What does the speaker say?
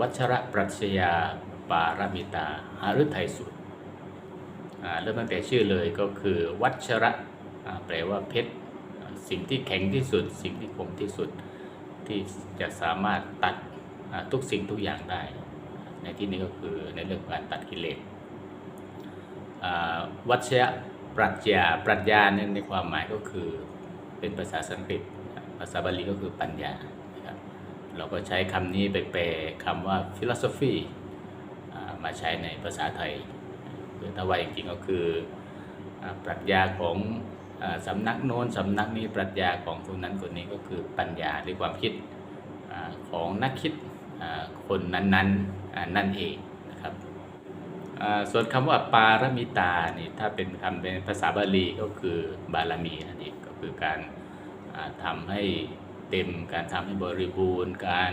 วัชระปรัชญาปารมิตาหฤทัยสูตรเริ่มตั้งแต่ชื่อเลยก็คือวัชระแปลว่าเพชรสิ่งที่แข็งที่สุด สิ่งที่คมที่สุดที่จะสามารถตัดทุกสิ่งทุกอย่างได้ ในที่นี้ก็คือในเรื่องการตัดกิเลสวัชระปรัชญาปรัชญาในความหมายก็คือเป็นภาษาสันสกฤตภาษาบาลีก็คือปัญญา เราก็ใช้คำนี้ไปแปลคำว่า philosophy มาใช้ในภาษาไทยคือถ้าว่าจริงๆก็คือปรัชญาของอสำนักโน้นสำนักนี้ปรัชญาของคนนั้นคนนี้ก็คือปัญญาหรือความคิดอของนักคิดคนนั้นๆนั่นเองนะครับส่วนคำว่าปารมิตานี่ถ้าเป็นคำเป็นภาษาบาลีก็คือบารมีนั่นเองก็คือการทำให้ เต็ม การทำให้บริบูรณ์การ